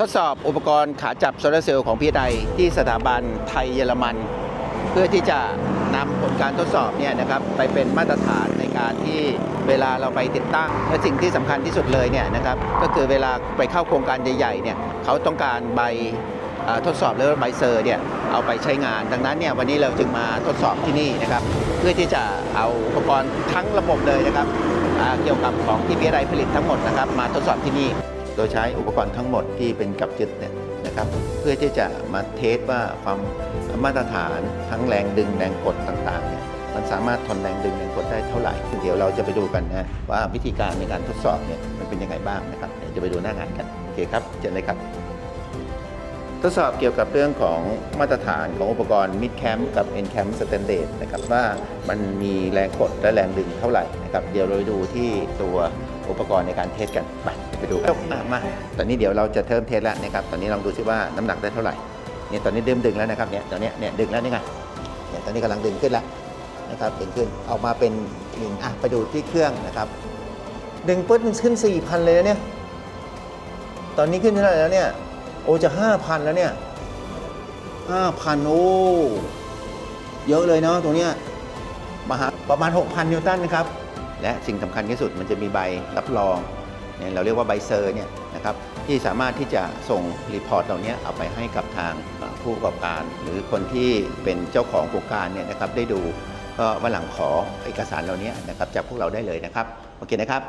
ทดสอบอุปกรณ์ขาจับโซลาร์เซลล์ของพี่ใดที่สถาบันไทยเยอรมัน เพื่อที่จะนำผลการทดสอบเนี่ยนะครับไปเป็นมาตรฐานในการที่เวลาเราไปติดตั้ง และสิ่งที่สำคัญที่สุดเลยเนี่ยนะครับก็คือเวลาไปเข้าโครงการใหญ่ๆเนี่ยเขาต้องการใบทดสอบหรือใบเซอร์เนี่ยเอาไปใช้งาน ดังนั้นเนี่ยวันนี้เราจึงมาทดสอบที่นี่นะครับ เพื่อที่จะเอาอุปกรณ์ทั้งระบบเลยนะครับเกี่ยวกับของที่พี่ใดผลิตทั้งหมดนะครับ มาทดสอบที่นี่ ยใช้อุปกรณ์ทั้งหมดที่เป็นกับยึดเนี่ยนะครับเพื่อที่จะมาเทสว่าความมาตรฐานทั้งแรงดึงแรงกดต่างๆเนี่ยมันสามารถทนแรงดึงแรงกดได้เท่าไหร่ เดี๋ยวเราจะไปดูกันนะว่าวิธีการในการทดสอบเนี่ยมันเป็นยังไงบ้างนะครับเดี๋ยวจะไปดูหน้างานกันโอเคครับเชิญเลยครับ ทดสอบเกี่ยวกับเรื่องของมาตรฐานของอุปกรณ์ Mid Camp กับ End Camp Standard นะครับว่ามันมีแรงกดและแรงดึงเท่าไหร่นะครับเดี๋ยวเราไปดูที่ตัว อุปกรณ์ในการเทสกันไปไปดูกันอะมาตอนนี้เดี๋ยวเราจะเริ่มเทสแล้วนะครับตอนนี้ลองดูซิว่าน้ำหนักได้เท่าไหร่เนี่ยตอนนี้เริ่มดึงแล้วนะครับเนี่ยตอนเนี้ยเนี่ยดึงแล้วนี่ไงเนี่ยตอนนี้กำลังดึงขึ้นแล้วนะครับดึงขึ้นออกมาเป็นหนึ่งอะไปดูที่เครื่องนะครับดึงปุ๊บมันขึ้น 4,000 เลยนะเนี่ยตอนนี้ขึ้นเท่าไหร่แล้วเนี่ยโอ้จะห้าพันแล้วเนี่ยห้าพันโอ้เยอะเลยเนาะตรงเนี้ยมหาประมาณ 6,000 นิวตันนะครับ และสิ่งสำคัญที่สุดมันจะมีใบรับรองเนี่ยเราเรียกว่าใบเซอร์เนี่ยนะครับที่สามารถที่จะส่งรีพอร์ตเหล่านี้เอาไปให้กับทางผู้ประกอบการ หรือคนที่เป็นเจ้าของโครงการเนี่ยนะครับได้ดูก็วันหลังขอเอกสารเหล่านี้นะครับจากพวกเราได้เลยนะครับโอเคนะครับ